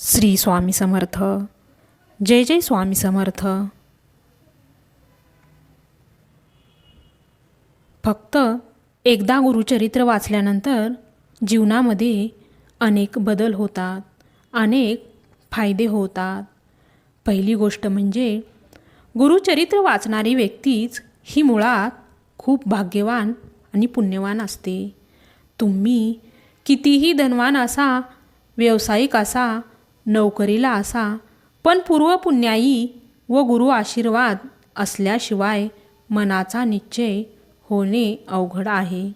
श्री स्वामी समर्थ. जय जय स्वामी समर्थ. फक्त एकदा गुरुचरित्र वाचल्यानंतर जीवनामध्ये अनेक बदल होतात अनेक फायदे होतात. पहिली गोष्ट म्हणजे गुरुचरित्र वाचणारी व्यक्तीच ही मुळात खूप भाग्यवान आणि पुण्यवान असते. तुम्ही कितीही धनवान असा व्यावसायिक असा नोकरीला असा. पण पूर्वपुण्याई व गुरु आशीर्वाद असल्याशिवाय मनाचा निश्चय होणे अवघड आहे.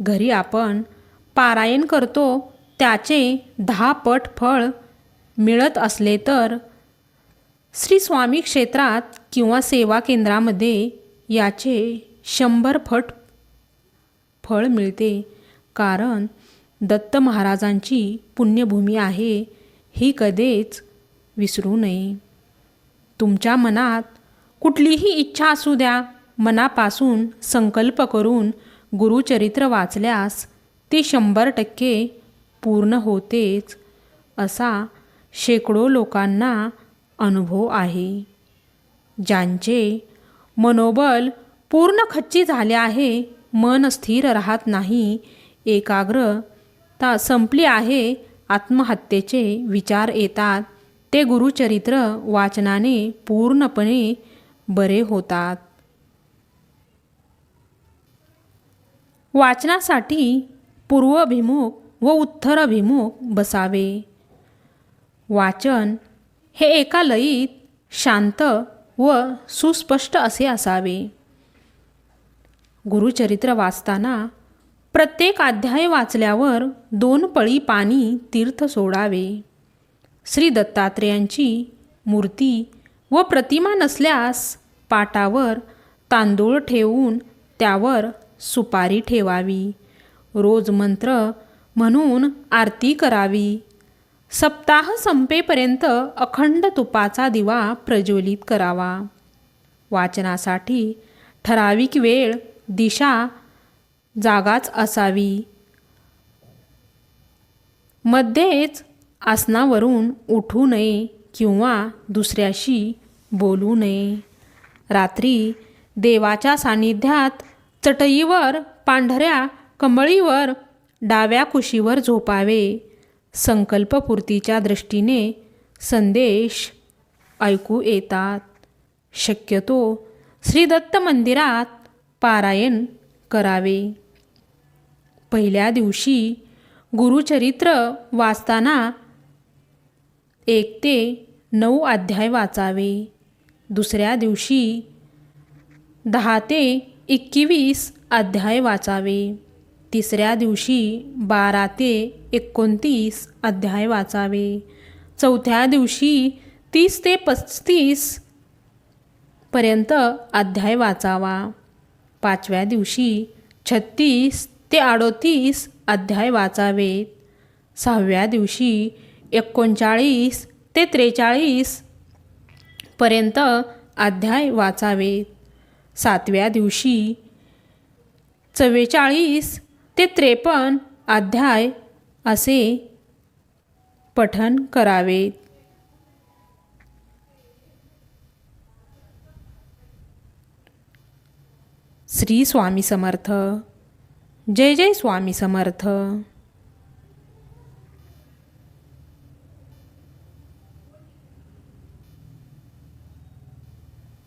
घरी आपण पारायण करतो त्याचे दहा पट फळ मिळत असले तर श्री स्वामी क्षेत्रात किंवा सेवा केंद्रामध्ये याचे शंभर फट फळ मिळते. कारण दत्त महाराजांची पुण्यभूमी आहे. ही कधीच विसरू नये. तुमच्या मनात कुठलीही इच्छा असू द्या मनापासून संकल्प करून गुरुचरित्र वाचल्यास ते शंभर टक्के पूर्ण होतेच असा शेकडो लोकांना अनुभव आहे. ज्यांचे मनोबल पूर्ण खच्ची झाले आहे मन स्थिर राहत नाही एकाग्रता संपली आहे आत्महत्येचे विचार येतात. ते गुरुचरित्र वाचनाने पूर्णपणे बरे होतात. वाचनासाठी पूर्वभिमुख व उत्तराभिमुख बसावे. वाचन हे एका लयीत शांत व सुस्पष्ट असे असावे. गुरुचरित्र वाचताना प्रत्येक अध्याय वाचल्यावर दोन पळी पाणी तीर्थ सोडावे. श्री दत्तात्रेयांची मूर्ती व प्रतिमा नसल्यास पाटावर तांदूळ ठेवून त्यावर सुपारी ठेवावी. रोज मंत्र म्हणून आरती करावी. सप्ताह संपेपर्यंत अखंड तुपाचा दिवा प्रज्वलित करावा. वाचनासाठी ठराविक वेळ दिशा जागाच असावी. मध्येच आसनावरून उठू नये किंवा दुसऱ्याशी बोलू नये. रात्री देवाच्या सान्निध्यात चटईवर पांढऱ्या कमळीवर डाव्या कुशीवर झोपावे. संकल्पपूर्तीच्या दृष्टीने संदेश ऐकू येतात. शक्यतो श्रीदत्त मंदिरात पारायण करावे. पहिल्या दिवशी गुरुचरित्र वाचताना एक ते नऊ अध्याय वाचावे. दुसऱ्या दिवशी दहा ते एकवीस अध्याय वाचावे. तिसऱ्या दिवशी बारा ते एकोणतीस अध्याय वाचावे. चौथ्या दिवशी तीस ते पस्तीस पर्यंत अध्याय वाचावा. पाचव्या दिवशी छत्तीस ते अडोतीस अध्याय वाचावेत. सहाव्या दिवशी एकोणचाळीस ते त्रेचाळीस पर्यंत अध्याय वाचावेत. सातव्या दिवशी चव्वेचाळीस ते त्रेपन्न अध्याय असे पठन करावेत. श्री स्वामी समर्थ. जय जय स्वामी समर्थ.